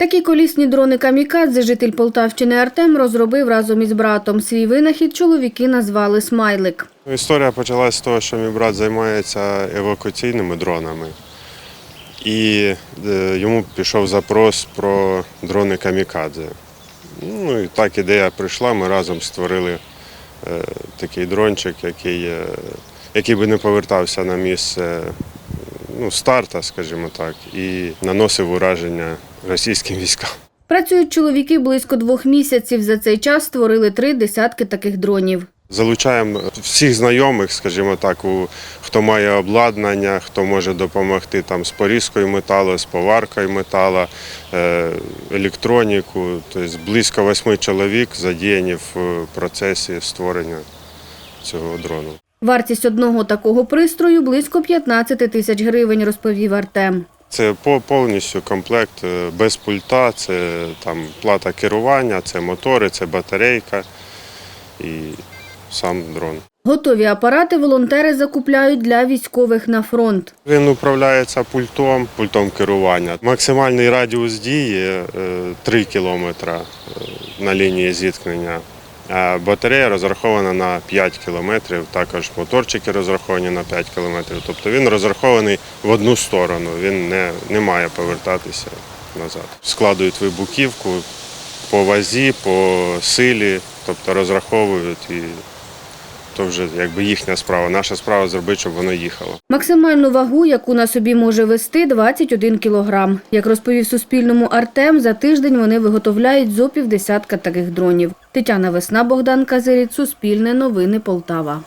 Такі колісні дрони камікадзе житель Полтавщини Артем розробив разом із братом. Свій винахід чоловіки назвали «Смайлик». Історія почалася з того, що мій брат займається евакуаційними дронами. І е, йому пішов запрос про дрони камікадзе. Ну і так ідея прийшла, ми разом створили е, такий дрончик, який, е, який би не повертався на місце ну, старта, скажімо так, і наносив ураження російським військам. Працюють чоловіки близько двох місяців. За цей час створили три десятки таких дронів. Залучаємо всіх знайомих, скажімо так, у, хто має обладнання, хто може допомогти там, з порізкою металу, з поваркою металу, е, електроніку. Тобто близько восьми чоловік задіяні в процесі створення цього дрону. Вартість одного такого пристрою близько 15 тисяч гривень, розповів Артем. Це по- повністю комплект е, без пульта, це там плата керування, це мотори, це батарейка і сам дрон. Готові апарати волонтери закупляють для військових на фронт. Він управляється пультом, пультом керування. Максимальний радіус дії 3 кілометри е, на лінії зіткнення. А батарея розрахована на 5 кілометрів, також моторчики розраховані на 5 кілометрів. Тобто він розрахований в одну сторону, він не, не має повертатися назад. Складують вибухівку по вазі, по силі, тобто розраховують і то вже якби їхня справа. Наша справа зробити, щоб воно їхало. Максимальну вагу, яку на собі може вести, 21 кілограм. Як розповів Суспільному Артем, за тиждень вони виготовляють зо півдесятка таких дронів. Тетяна Весна, Богдан Казиріт, Суспільне новини Полтава.